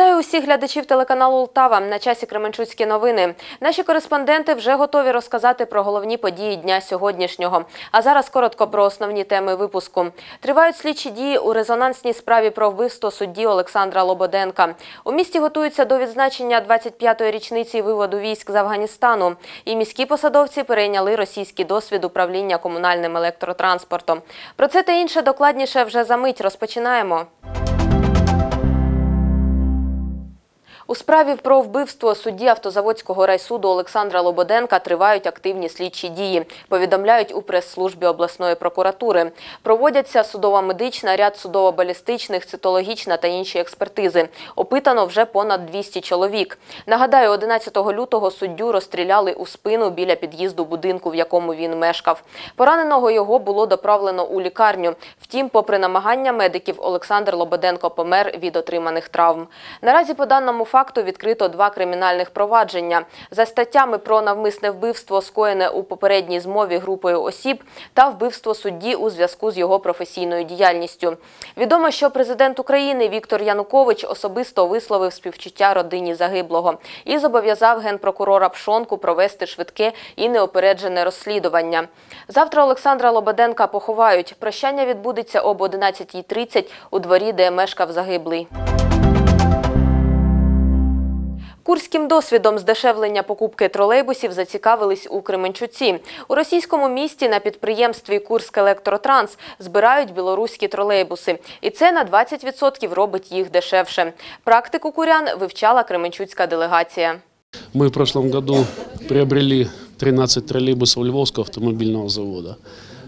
Вітаю усіх глядачів телеканалу Ултава. На часі Кременчуцькі новини. Наші кореспонденти вже готові розказати про головні події дня сьогоднішнього. А зараз коротко про основні теми випуску. Тривають слідчі дії у резонансній справі про вбивство судді Олександра Лободенка. У місті готуються до відзначення 25-ї річниці виводу військ з Афганістану. І міські посадовці перейняли російський досвід управління комунальним електротранспортом. Про це та інше докладніше вже за мить розпочинаємо. У справі про вбивство судді автозаводського райсуду Олександра Лободенка тривають активні слідчі дії, повідомляють у прес-службі обласної прокуратури. Проводяться судово-медична, ряд судово-балістичних, цитологічна та інші експертизи. Опитано вже понад 200 чоловік. Нагадаю, 11 лютого суддю розстріляли у спину біля під'їзду будинку, в якому він мешкав. Пораненого його було доправлено у лікарню. Втім, попри намагання медиків, Олександр Лободенко помер від отриманих травм. Наразі по даному факту відкрито два кримінальних провадження за статтями про навмисне вбивство, скоєне у попередній змові групою осіб, та вбивство судді у зв'язку з його професійною діяльністю. Відомо, що президент України Віктор Янукович особисто висловив співчуття родині загиблого і зобов'язав генпрокурора Пшонку провести швидке і неопереджене розслідування. Завтра Олександра Лободенка поховають. Прощання відбудеться об 11.30 у дворі, де мешкав загиблий. Курським досвідом здешевлення покупки тролейбусів зацікавились у Кременчуці. У російському місті на підприємстві Курськ Електротранс збирають білоруські тролейбуси. І це на 20% робить їх дешевше. Практику курян вивчала Кременчуцька делегація. Мы в прошлом году приобрели 13 троллейбусов Львовского автомобильного завода.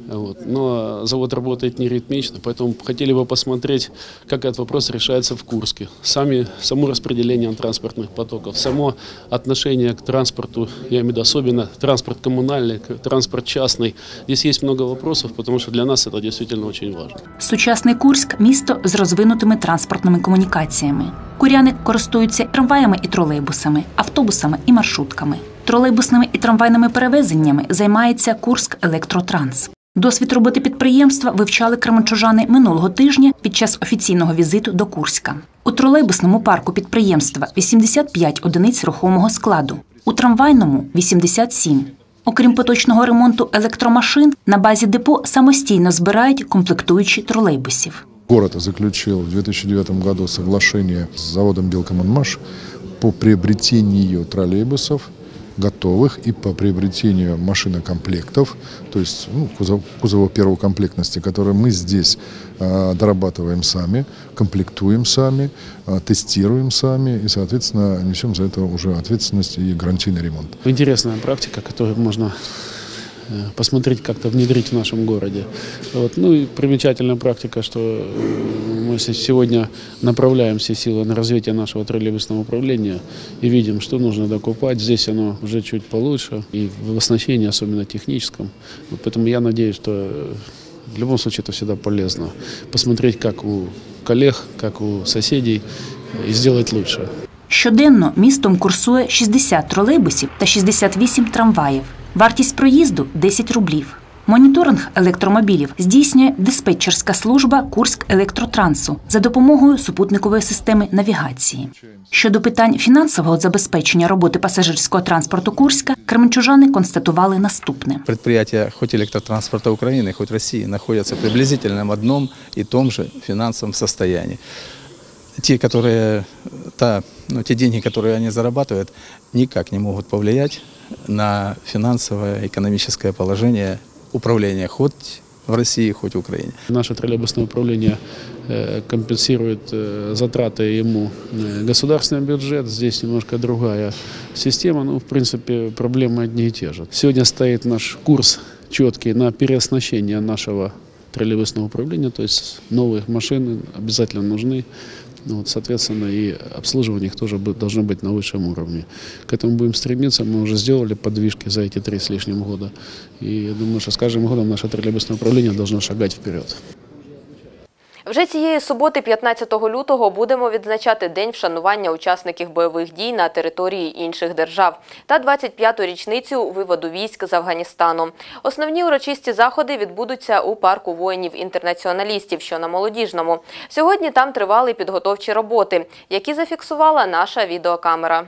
Вот. Но завод работает не ритмично, поэтому хотели бы посмотреть, как этот вопрос решается в Курске. Сами, само распределение транспортных потоков, само отношение к транспорту, я имею в виду особенно транспорт коммунальный, к- транспорт частный. Здесь есть много вопросов, потому что для нас это действительно очень важно. Сучасний Курськ місто з розвинутими транспортними комунікаціями. Куряни користуються трамваями і тролейбусами, автобусами і маршрутками. Тролейбусними і трамвайними перевезеннями займається Курськ Електротранс. Досвід роботи підприємства вивчали кременчужани минулого тижня під час офіційного візиту до Курська. У тролейбусному парку підприємства 85 одиниць рухомого складу, у трамвайному 87. Окрім поточного ремонту електромашин, на базі депо самостійно збирають комплектуючі тролейбусів. Город заключил в 2009 году соглашение с заводом «Белкомонмаш» по приобретению троллейбусов готовых и по приобретению машинокомплектов, то есть ну, кузов, кузова первой комплектности, которые мы здесь э, дорабатываем сами, комплектуем сами, э, тестируем сами и, соответственно, несем за это уже ответственность и гарантийный ремонт. Интересная практика, которую можно э, посмотреть, как-то внедрить в нашем городе. Вот. Ну и примечательная практика, что э, мы се- сегодня направляем все силы на развитие нашего троллейбусного управления и видим, что нужно докупать. Здесь оно уже чуть получше, и в оснащении, особенно техническом. Вот поэтому я надеюсь, что э, в любом случае это всегда полезно. Посмотреть, как у коллег, как у соседей, э, и сделать лучше. Щоденно містом курсує 60 тролейбусів та 68 трамваїв. Вартість проїзду 10 рублів. Моніторинг електромобілів здійснює диспетчерська служба Курськ Електротрансу за допомогою супутникової системи навігації. Щодо питань фінансового забезпечення роботи пасажирського транспорту Курська, кременчужани констатували наступне. Предприятия хоть электротранспорта Украины, хоть России находятся приблизительно в одном и том же финансовом состоянии. Те, которые, та, ну, те деньги, которые они зарабатывают, никак не могут повлиять на финансовое, экономическое положение управления хоть в России, хоть в Украине. Наше троллейбусное управление э, компенсирует э, затраты ему э, государственный бюджет. Здесь немножко другая система, но в принципе проблемы одни и те же. Сегодня стоит наш курс четкий на переоснащение нашего троллейбусного управления, то есть новые машины обязательно нужны. Ну Вот, соответственно, и обслуживание их тоже бы- должно быть на высшем уровне. К этому будем стремиться. Мы уже сделали подвижки за эти три с лишним года. И я думаю, что с каждым годом наше троллейбусное управление должно шагать вперед. Вже цієї суботи, 15 лютого, будемо відзначати День вшанування учасників бойових дій на території інших держав та 25-ту річницю виводу військ з Афганістану. Основні урочисті заходи відбудуться у парку воїнів-інтернаціоналістів, що на Молодіжному. Сьогодні там тривали підготовчі роботи, які зафіксувала наша відеокамера.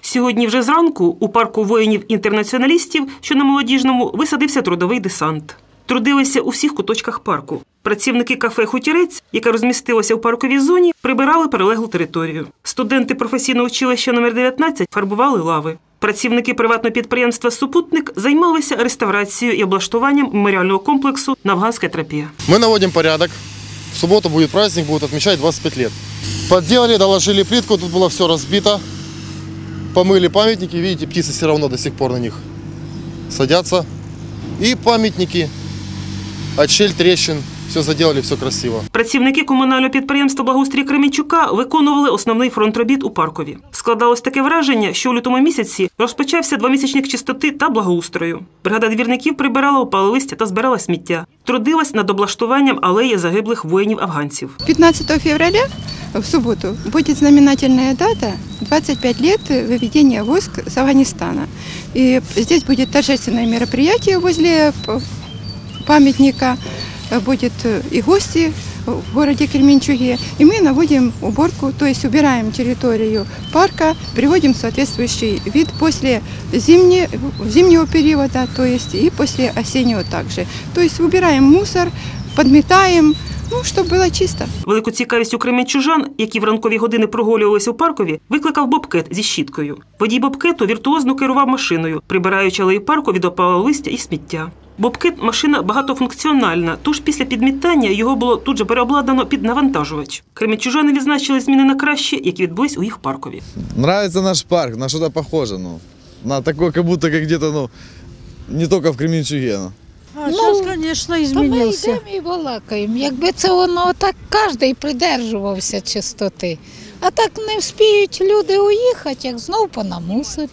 Сьогодні вже зранку у парку воїнів-інтернаціоналістів, що на молодіжному, висадився трудовий десант. Трудилися у всіх куточках парку. Працівники кафе Хутірець, яке розмістилося у парковій зоні, прибирали прилеглу територію. Студенти професійного училища номер 19 фарбували лави. Працівники приватного підприємства Супутник займалися реставрацією і облаштуванням меморіального комплексу на Афганська тропі. Мы наводим порядок. В субботу будет праздник, будут отмечать 25 лет. Подделали, доложили плитку, тут было все разбито. Помыли памятники, видите, птицы все равно до сих пор на них садятся. И памятники, отщель трещин, все заделали, все красиво. Працівники комунального підприємства Благоустрій Кременчука виконували основний фронт робіт у паркові. Складалось таке враження, що у лютому місяці розпочався двомісячник чистоти та благоустрою. Бригада двірників прибирала опале листя та збирала сміття. Трудилась над облаштуванням алеї загиблих воїнів-афганців. 15 февраля, в субботу, будет знаменательная дата 25 лет выведения войск с Афганистана. И здесь будет торжественное мероприятие возле памятника, будет и гости в городе Кременчуге. И мы наводим уборку, то есть убираем территорию парка, приводим соответствующий вид после зимне- зимнего периода, то есть и после осеннего также. То есть убираем мусор, подметаем, ну, чтобы было чисто. Велику цікавість у кременчужан, які в ранкові години прогулювалися у паркові, викликав бобкет зі щіткою. Водій бобкету віртуозно керував машиною, прибираючи алеї парку від опалого листя і сміття. Бобкет машина багатофункціональна, тож після підмітання його було тут же переобладнано під навантажувач. Кременчужани відзначили зміни на краще, які відбулись у їх паркові. Нравится наш парк, на что-то похоже, ну. На такое, как будто как где-то, ну, не только в Кременчуге, ну. А зараз, звісно, Та ми йдемо і балакаємо. Якби це воно так кожен придержувався чистоти. А так не вспіють люди уїхати, як знов понамусорять.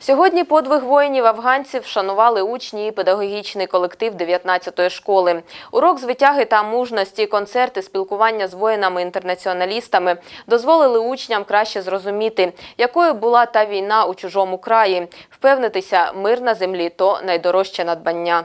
Сьогодні подвиг воїнів-афганців вшанували учні і педагогічний колектив 19-ї школи. Урок з витяги та мужності, концерти, спілкування з воїнами-інтернаціоналістами дозволили учням краще зрозуміти, якою була та війна у чужому краї, впевнитися, мир на землі то найдорожче надбання.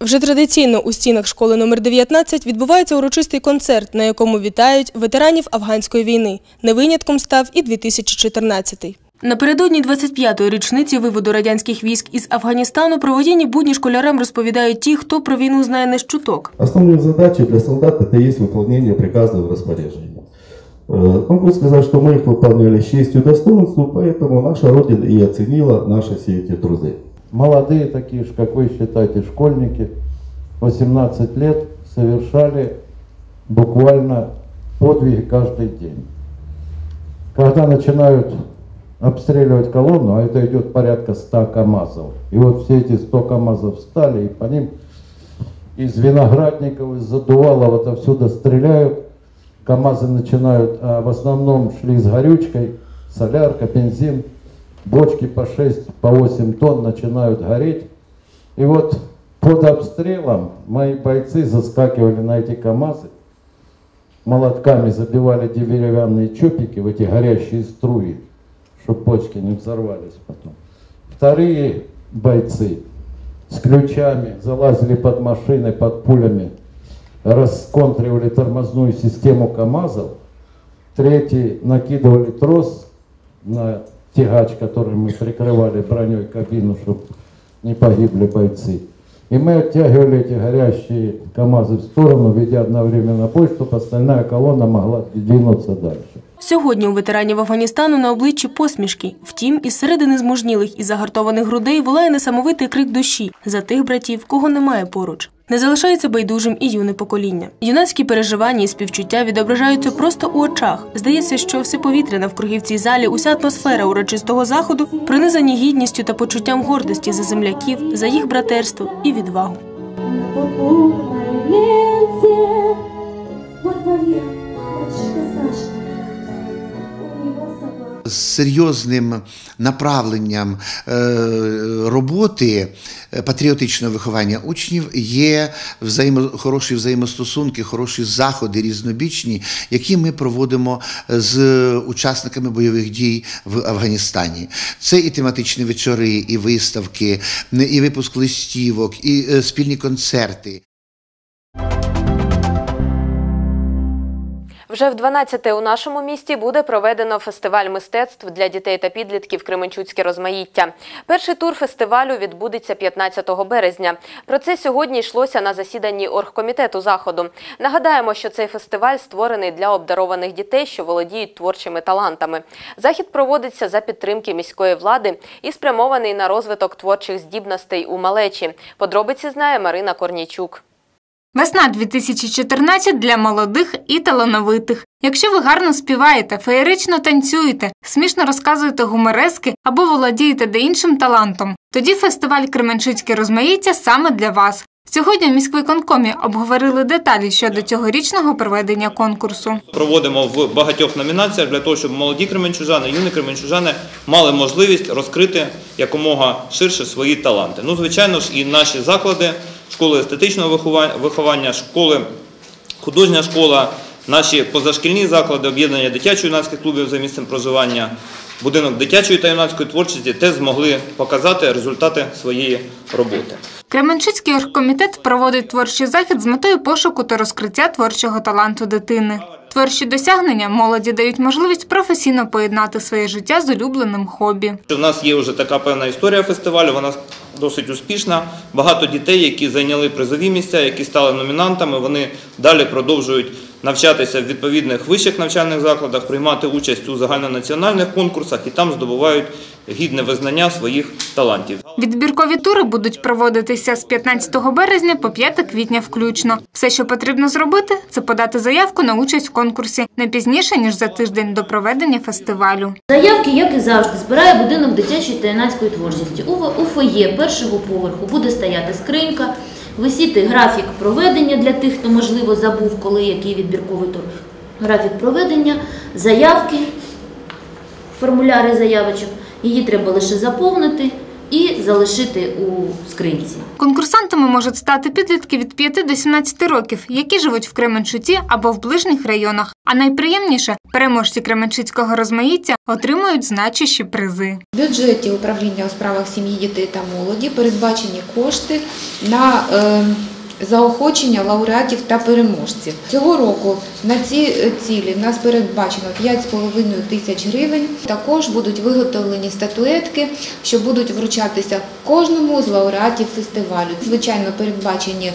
Вже традиційно у стінах школи номер 19 відбувається урочистий концерт, на якому вітають ветеранів афганської війни. Не винятком став і 2014 Напередодні 25-ї річниці виводу радянських військ із Афганістану про воєнні будні школярам розповідають ті, хто про війну знає не з чуток. Основной задачей для солдат это есть выполнение приказов и распоряжений. Э, Могу сказать, что мы их выполняли с честью и достоинством, поэтому наша Родина и оценила наши все эти труды. Молодые такие же, как вы считаете, школьники, 18 лет совершали буквально подвиги каждый день. Когда начинают обстреливать колонну, а это идет порядка 100 КАМАЗов, и вот все эти 100 КАМАЗов встали, и по ним из виноградников, из задувалов отовсюду стреляют, КАМАЗы начинают, а в основном шли с горючкой, солярка, бензин, бочки по 6, по 8 тонн начинают гореть. И вот под обстрелом мои бойцы заскакивали на эти КАМАЗы, молотками забивали деревянные чопики в эти горящие струи, чтобы почки не взорвались потом. Вторые бойцы с ключами залазили под машины, под пулями, расконтривали тормозную систему КАМАЗов. Третьи накидывали трос на тягач, который мы прикрывали броней кабину, чтобы не погибли бойцы. И мы оттягивали эти горящие КАМАЗы в сторону, ведя одновременно бой, чтобы остальная колонна могла двинуться дальше. Сьогодні у ветеранів Афганістану на обличчі посмішки. Втім, із середини змужнілих і загартованих грудей волає несамовитий крик душі за тих братів, кого немає поруч. Не залишається байдужим і юне покоління. Юнацькі переживання і співчуття відображаються просто у очах. Здається, що все повітря навкруги в цій залі, уся атмосфера урочистого заходу пронизані гідністю та почуттям гордості за земляків, за їх братерство і відвагу. Серйозним направленням е, роботи е, патріотичного виховання учнів є взаємо, хороші взаємостосунки, хороші заходи різнобічні, які ми проводимо з учасниками бойових дій в Афганістані. Це і тематичні вечори, і виставки, і випуск листівок, і е, спільні концерти. Вже в 12-те у нашому місті буде проведено фестиваль мистецтв для дітей та підлітків Кременчуцьке розмаїття. Перший тур фестивалю відбудеться 15 березня. Про це сьогодні йшлося на засіданні оргкомітету заходу. Нагадаємо, що цей фестиваль створений для обдарованих дітей, що володіють творчими талантами. Захід проводиться за підтримки міської влади і спрямований на розвиток творчих здібностей у малечі. Подробиці знає Марина Корнійчук. Весна 2014 для молодих і талановитих. Якщо ви гарно співаєте, феєрично танцюєте, смішно розказуєте гуморески або володієте де іншим талантом, тоді фестиваль Кременчуцьке розмаїття саме для вас. Сьогодні в міськвиконкомі обговорили деталі щодо цьогорічного проведення конкурсу. Проводимо в багатьох номінаціях для того, щоб молоді кременчужани, юні кременчужани мали можливість розкрити якомога ширше свої таланти. Ну, звичайно ж, і наші заклади, школи естетичного виховання- школи, художня школа, наші позашкільні заклади, об'єднання дитячо-юнацьких клубів за місцем проживання, будинок дитячої та юнацької творчості теж змогли показати результати своєї роботи. Кременчуцький оргкомітет проводить творчий захід з метою пошуку та розкриття творчого таланту дитини. Творчі досягнення молоді дають можливість професійно поєднати своє життя з улюбленим хобі. У нас є вже така певна історія фестивалю, вона досить успішна. Багато дітей, які зайняли призові місця, які стали номінантами, вони далі продовжують навчатися в відповідних вищих навчальних закладах, приймати участь у загальнонаціональних конкурсах і там здобувають гідне визнання своїх талантів. Відбіркові тури будуть проводитися з 15 березня по 5 квітня включно. Все, що потрібно зробити, це подати заявку на участь в конкурсі не пізніше ніж за тиждень до проведення фестивалю. Заявки, як і завжди, збирає будинок дитячої та юнацької творчості. У, у фоє першого поверху буде стояти скринька, висіти графік проведення для тих, хто можливо забув, коли який відбірковий тур. Графік проведення, заявки, формуляри заявочок. Її треба лише заповнити і залишити у скринці. Конкурсантами можуть стати підлітки від 5 до 17 років, які живуть в Кременчуці або в ближніх районах. А найприємніше переможці Кременчуцького розмаїття отримують значущі призи. В бюджеті управління у справах сім'ї, дітей та молоді передбачені кошти на е, заохочення лауреатів та переможців. Цього року на ці цілі в нас передбачено 5,5 тисяч гривень. Також будуть виготовлені статуетки, що будуть вручатися кожному з лауреатів фестивалю. Звичайно, передбачені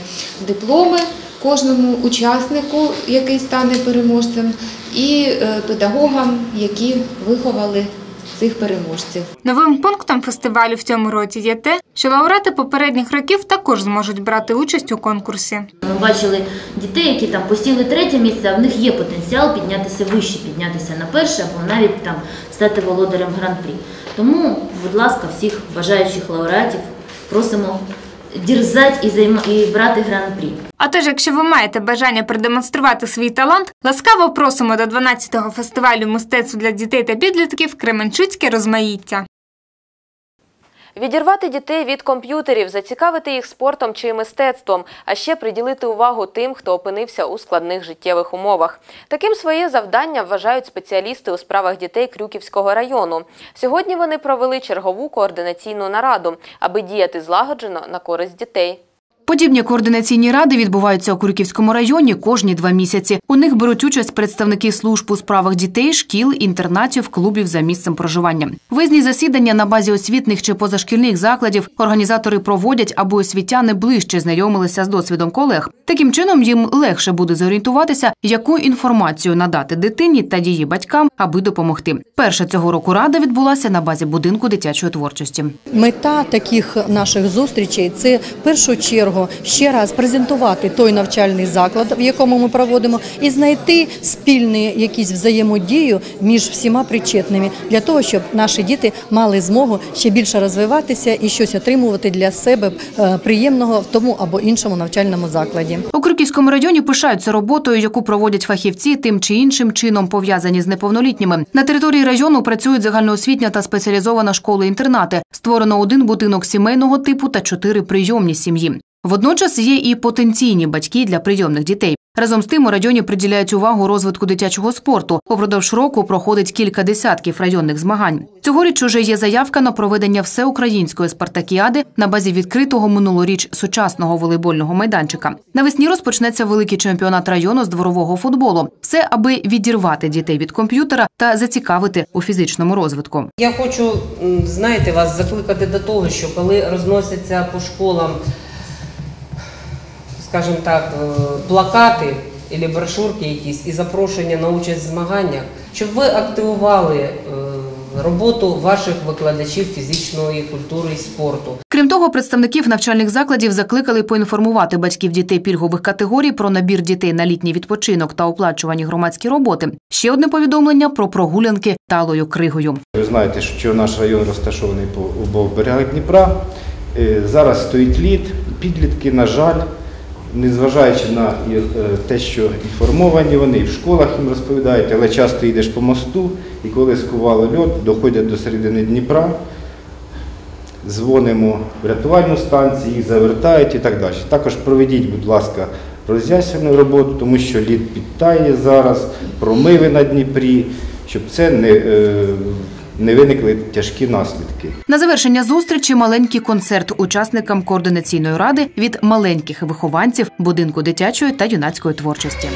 дипломи кожному учаснику, який стане переможцем, і е, педагогам, які виховали цих переможців. Новим пунктом фестивалю в цьому році є те, що лауреати попередніх років також зможуть брати участь у конкурсі. Ми бачили дітей, які там посіли третє місце, а в них є потенціал піднятися вище, піднятися на перше або навіть там стати володарем гран-прі. Тому, будь ласка, всіх бажаючих лауреатів просимо дірзати і, займа... і брати гран-прі. А тож, якщо ви маєте бажання продемонструвати свій талант, ласкаво просимо до 12-го фестивалю мистецтв для дітей та підлітків Кременчуцьке розмаїття. Відірвати дітей від комп'ютерів, зацікавити їх спортом чи мистецтвом, а ще приділити увагу тим, хто опинився у складних життєвих умовах. Таким своє завдання вважають спеціалісти у справах дітей Крюківського району. Сьогодні вони провели чергову координаційну нараду, аби діяти злагоджено на користь дітей. Подібні координаційні ради відбуваються у Курківському районі кожні два місяці. У них беруть участь представники служб у справах дітей, шкіл, інтернатів, клубів за місцем проживання. Визні засідання на базі освітних чи позашкільних закладів організатори проводять, аби освітяни ближче знайомилися з досвідом колег. Таким чином їм легше буде зорієнтуватися, яку інформацію надати дитині та її батькам, аби допомогти. Перша цього року рада відбулася на базі будинку дитячої творчості. Мета таких наших зустрічей це першу чергу чого ще раз презентувати той навчальний заклад, в якому ми проводимо, і знайти спільні якісь взаємодію між всіма причетними для того, щоб наші діти мали змогу ще більше розвиватися і щось отримувати для себе е, приємного в тому або іншому навчальному закладі. У Крюківському районі пишаються роботою, яку проводять фахівці тим чи іншим чином пов'язані з неповнолітніми. На території району працюють загальноосвітня та спеціалізована школи-інтернати. Створено один будинок сімейного типу та чотири прийомні сім'ї. Водночас є і потенційні батьки для прийомних дітей. Разом з тим у районі приділяють увагу розвитку дитячого спорту. Упродовж року проходить кілька десятків районних змагань. Цьогоріч уже є заявка на проведення всеукраїнської спартакіади на базі відкритого минулоріч сучасного волейбольного майданчика. Навесні розпочнеться великий чемпіонат району з дворового футболу. Все аби відірвати дітей від комп'ютера та зацікавити у фізичному розвитку. Я хочу, знаєте, вас закликати до того, що коли розносяться по школам, скажімо так, е, плакати або брошурки якісь і запрошення на участь в змаганнях, щоб ви активували е, роботу ваших викладачів фізичної культури і спорту. Крім того, представників навчальних закладів закликали поінформувати батьків дітей пільгових категорій про набір дітей на літній відпочинок та оплачувані громадські роботи. Ще одне повідомлення про прогулянки талою кригою. Ви знаєте, що наш район розташований по обох берегах Дніпра. Е, Зараз стоїть лід, підлітки, на жаль, незважаючи на е, те, що інформовані вони і в школах їм розповідають, але часто йдеш по мосту, і коли скували льод, доходять до середини Дніпра, дзвонимо в рятувальну станцію, їх завертають і так далі. Також проведіть, будь ласка, роз'яснювальну роботу, тому що лід підтає зараз, промиви на Дніпрі, щоб це не, е, не виникли тяжкі наслідки. На завершення зустрічі маленький концерт учасникам координаційної ради від маленьких вихованців будинку дитячої та юнацької творчості.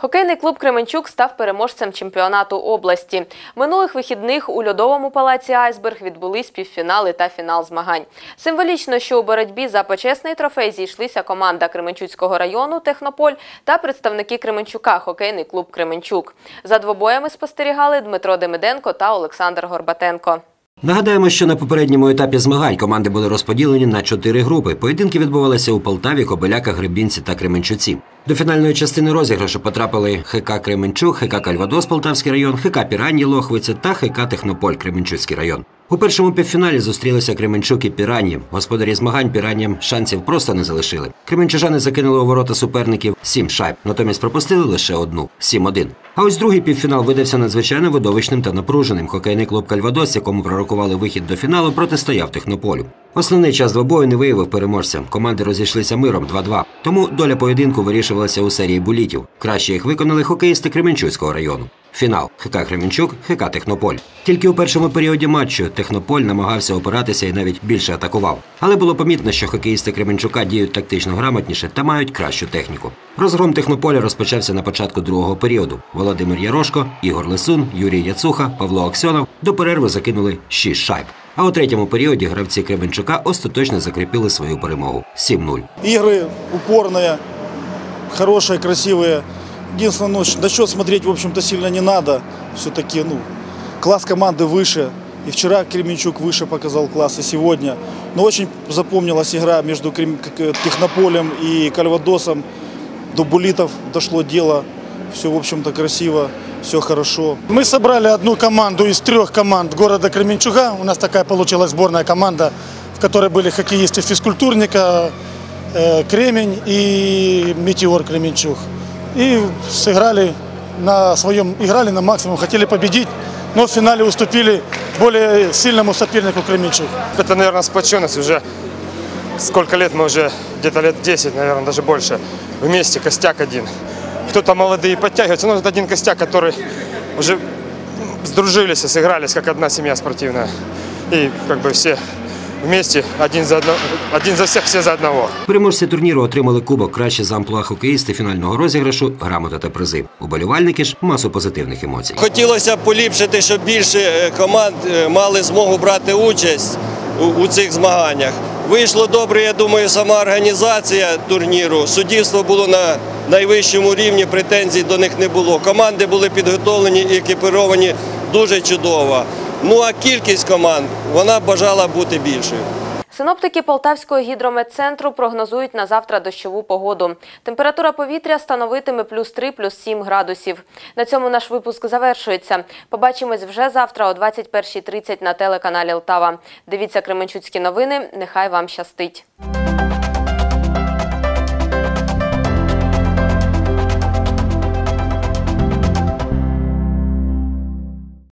Хокейний клуб Кременчук став переможцем чемпіонату області. Минулих вихідних у льодовому палаці Айсберг відбулись півфінали та фінал змагань. Символічно, що у боротьбі за почесний трофей зійшлися команда Кременчуцького району Технополь та представники Кременчука хокейний клуб Кременчук. За двобоями спостерігали Дмитро Демиденко та Олександр Горбатенко. Нагадаємо, що на попередньому етапі змагань команди були розподілені на чотири групи. Поєдинки відбувалися у Полтаві, Кобиляках, Гребінці та Кременчуці. До фінальної частини розіграшу потрапили ХК Кременчук, ХК Кальвадос, Полтавський район, ХК Піранні Лохвице та ХК Технополь Кременчуцький район. У першому півфіналі зустрілися Кременчук і Піранні. Господарі змагань Піранням шансів просто не залишили. Кременчужани закинули у ворота суперників сім шайб, натомість пропустили лише одну 7-1. А ось другий півфінал видався надзвичайно видовищним та напруженим. Хокейний клуб Кальвадос, якому пророкували вихід до фіналу, протистояв технополю. Основний час двобою не виявив переможця. Команди розійшлися миром 2-2. Тому доля поєдинку вирішувалася у серії булітів. Краще їх виконали хокеїсти Кременчуцького району. Фінал ХК Кременчук, ХК Технополь. Тільки у першому періоді матчу Технополь намагався опиратися і навіть більше атакував. Але було помітно, що хокеїсти Кременчука діють тактично грамотніше та мають кращу техніку. Розгром Технополя розпочався на початку другого періоду. Володимир Ярошко, Ігор Лисун, Юрій Яцуха, Павло Аксьонов до перерви закинули 6 шайб. А у третьому періоді гравці Кременчука остаточно закріпили свою перемогу 7-0. Игры упорные, хорошие, красивые. Единственное, ну, на счет смотреть, в общем-то, сильно не надо. Все-таки, ну, класс команды выше. И вчера Кременчук выше показал класс, и сегодня. Но очень запомнилась игра между Крем- как, э, Технополем и Кальвадосом. До булитов дошло дело. Все, в общем-то, красиво, Все хорошо. Мы собрали одну команду из трех команд города Кременчуга. У нас такая получилась сборная команда, в которой были хоккеисты физкультурника, э, Кремень и Метеор Кременчуг. И сыграли на своем, играли на максимум, хотели победить, но в финале уступили более сильному сопернику Кременчуг. Это, наверное, сплоченность уже. Сколько лет мы уже, где-то лет 10, наверное, даже больше, вместе, костяк один. Кто-то молодые подтягиваются, но это один костяк, который уже сдружились и сыгрались, как одна семья спортивная. И как бы все вместе, один за, одно, один за всех, все за одного. Переможці турніру отримали кубок краще за амплуа хокеїсти фінального розіграшу, грамота та призи. Уболівальники ж масу позитивних емоцій. Хотілося б поліпшити, щоб більше е, команд е, мали змогу брати участь у, у цих змаганнях. Вийшло добре, я думаю, сама організація турніру. Суддівство було на найвищому рівні, претензій до них не було. Команди були підготовлені і екіпіровані дуже чудово. Ну а кількість команд вона бажала бути більшою. Синоптики Полтавського гідрометцентру прогнозують на завтра дощову погоду. Температура повітря становитиме плюс 3, плюс 7 градусів. На цьому наш випуск завершується. Побачимось вже завтра о 21.30 на телеканалі Лтава. Дивіться Кременчуцькі новини. Нехай вам щастить.